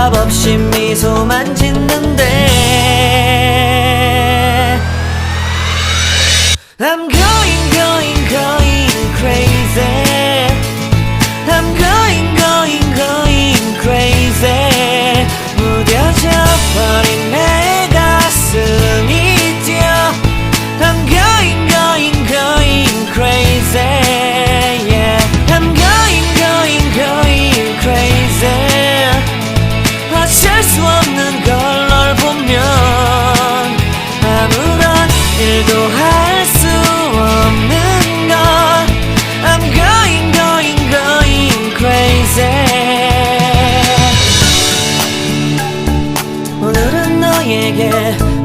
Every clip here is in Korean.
대답 없이 미소만 짓는데 I'm going, going, going crazy. 오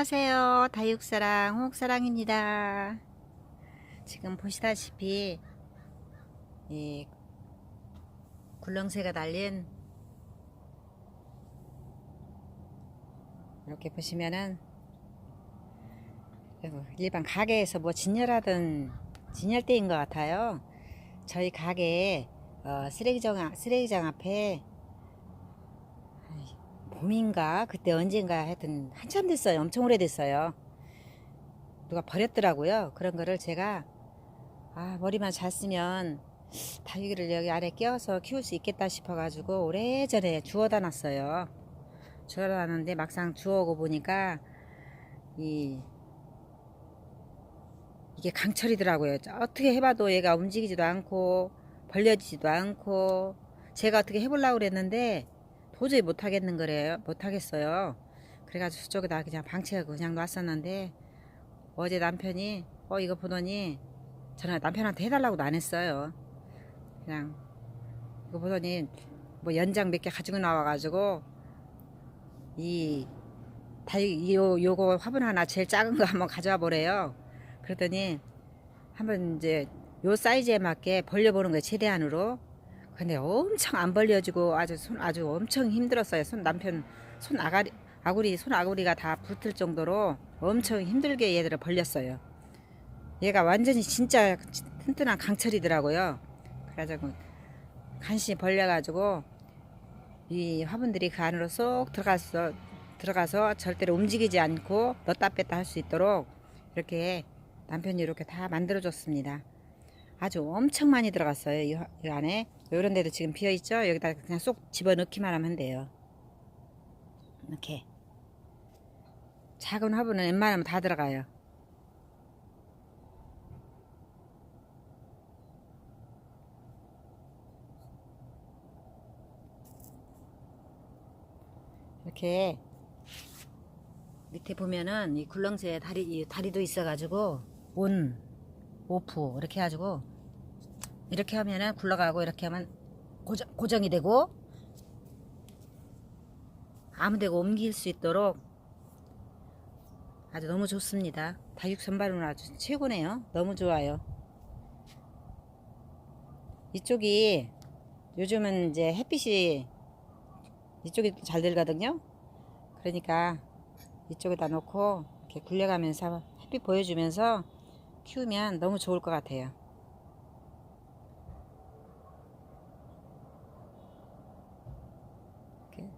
안녕하세요. 다육사랑 홍옥사랑입니다. 지금 보시다시피 이 굴렁쇠가 달린 이렇게 보시면은 일반 가게에서 뭐 진열하던 진열대인 것 같아요. 저희 가게에 어, 쓰레기장 앞- 쓰레기장 앞에 봄인가 그때 언젠가 하여튼 한참 됐어요. 엄청 오래됐어요. 누가 버렸더라고요. 그런 거를 제가 아 머리만 잘 쓰면 다육이를 여기 안에 끼워서 키울 수 있겠다 싶어 가지고 오래전에 주워다 놨어요. 주워다 놨는데 막상 주워오고 보니까 이 이게 강철이더라고요. 어떻게 해봐도 얘가 움직이지도 않고 벌려지지도 않고 제가 어떻게 해보려고 그랬는데 도저히 못하겠는 거래요. 못하겠어요. 그래가지고 저쪽에다 그냥 방치하고 그냥 놨었는데 어제 남편이 어 이거 보더니 저는 남편한테 해달라고도 안 했어요. 그냥 이거 보더니 뭐 연장 몇 개 가지고 나와가지고 이 다이 요 요거 화분 하나 제일 작은 거 한번 가져와 보래요. 그랬더니 한번 이제 요 사이즈에 맞게 벌려보는 거예요 최대한으로. 근데 엄청 안 벌려지고 아주 손 아주 엄청 힘들었어요. 손 남편 손 아가리 아구리 손 아구리가 다 붙을 정도로 엄청 힘들게 얘들을 벌렸어요. 얘가 완전히 진짜 튼튼한 강철이더라고요. 그래가지고 간신히 벌려가지고 이 화분들이 그 안으로 쏙 들어가서 들어가서 절대로 움직이지 않고 넣다 뺐다 할 수 있도록 이렇게 남편이 이렇게 다 만들어줬습니다. 아주 엄청 많이 들어갔어요. 이, 화- 이 안에 이런 데도 지금 비어 있죠. 여기다 그냥 쏙 집어 넣기만 하면 돼요. 이렇게 작은 화분은 웬만하면 다 들어가요. 이렇게 밑에 보면은 이 굴렁쇠 다리 이 다리도 있어가지고 온 오프 이렇게 해가지고 이렇게 하면은 굴러가고 이렇게 하면 고정, 고정이 되고 아무데고 옮길 수 있도록 아주 너무 좋습니다. 다육 선반은 아주 최고네요. 너무 좋아요. 이쪽이 요즘은 이제 햇빛이 이쪽이 잘 들거든요. 그러니까 이쪽에다 놓고 이렇게 굴려가면서 햇빛 보여주면서 키우면 너무 좋을 것 같아요. 이렇게.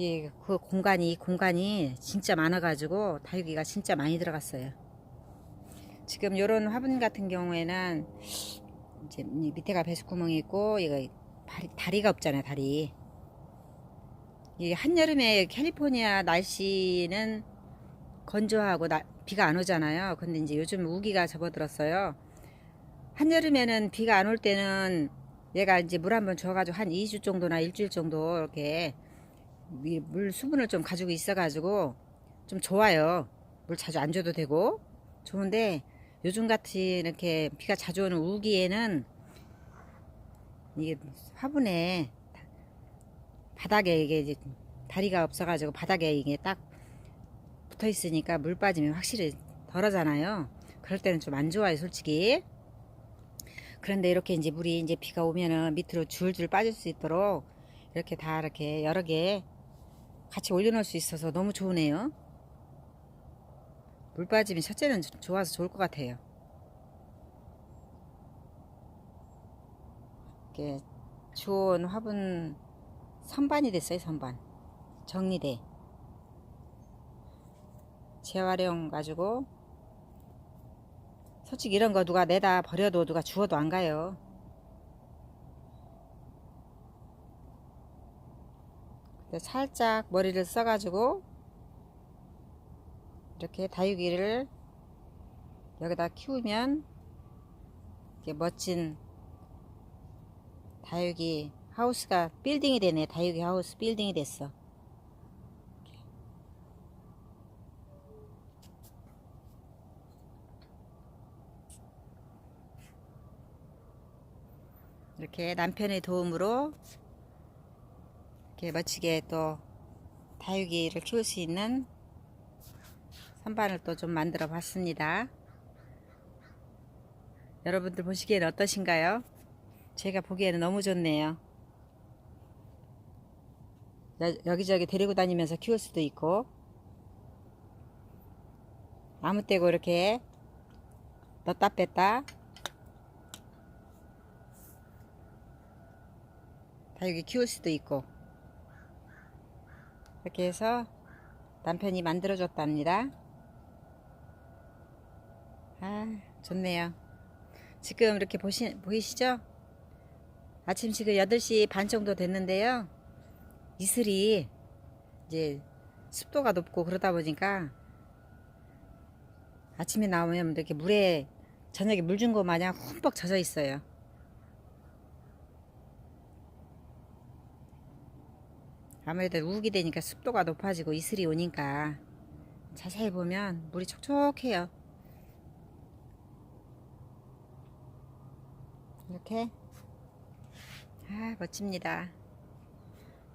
이 그 공간이 공간이 진짜 많아가지고 다육이가 진짜 많이 들어갔어요. 지금 요런 화분 같은 경우에는 이제 이 밑에가 배수구멍이 있고 이거 다리, 다리 가 없잖아요 다리. 이 한여름에 캘리포니아 날씨는 건조하고 나- 비가 안 오잖아요. 근데 이제 요즘 우기가 접어들었어요. 한여름에는 비가 안 올 때는 얘가 이제 물 한번 줘가지고 한 2주 정도나 일주일 정도 이렇게 이 물 수분을 좀 가지고 있어 가지고 좀 좋아요 물 자주 안 줘도 되고 좋은데 요즘 같이 이렇게 비가 자주 오는 우기에는 이게 화분에 바닥에 이게 이제 다리가 없어 가지고 바닥에 이게 딱 붙어 있으니까 물 빠지면 확실히 덜하잖아요. 그럴 때는 좀 안 좋아요, 솔직히. 그런데 이렇게 이제 물이 이제 비가 오면은 밑으로 줄줄 빠질 수 있도록 이렇게 다 이렇게 여러 개 같이 올려놓을 수 있어서 너무 좋으네요. 물 빠짐이 첫째는 좋아서 좋을 것 같아요. 이렇게 주온 화분 선반이 됐어요, 선반. 정리돼. 재활용 가지고 솔직히 이런 거 누가 내다 버려도 누가 주워도 안 가요. 근데 살짝 머리를 써가지고 이렇게 다육이를 여기다 키우면 이렇게 멋진 다육이 하우스가 빌딩이 되네. 다육이 하우스 빌딩이 됐어. 이렇게 남편의 도움으로 이렇게 멋지게 또 다육이를 키울 수 있는 선반을 또 좀 만들어 봤습니다. 여러분들 보시기에는 어떠신가요? 제가 보기에는 너무 좋네요. 여, 여기저기 데리고 다니면서 키울 수도 있고 아무 때고 이렇게 넣다 뺐다 다육이 키울 수도 있고 이렇게 해서 남편이 만들어 줬답니다. 아, 좋네요. 지금 이렇게 보시, 보이시죠? 아침 지금 8시 반 정도 됐는데요. 이슬이 이제 습도가 높고 그러다 보니까 아침에 나오면 이렇게 물에 저녁에 물 준 거 마냥 흠뻑 젖어 있어요. 아무래도 우기 되니까 습도가 높아지고 이슬이 오니까 자세히 보면 물이 촉촉해요. 이렇게 아 멋집니다.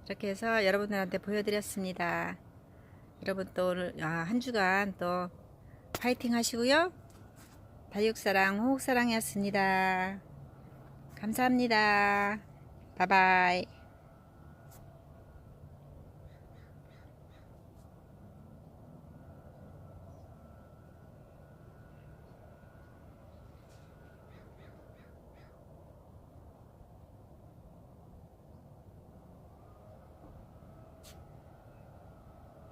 이렇게 해서 여러분들한테 보여드렸습니다. 여러분 또 오늘 아, 한 주간 또 파이팅 하시고요. 다육사랑 호흡사랑이었습니다. 감사합니다. 바이바이.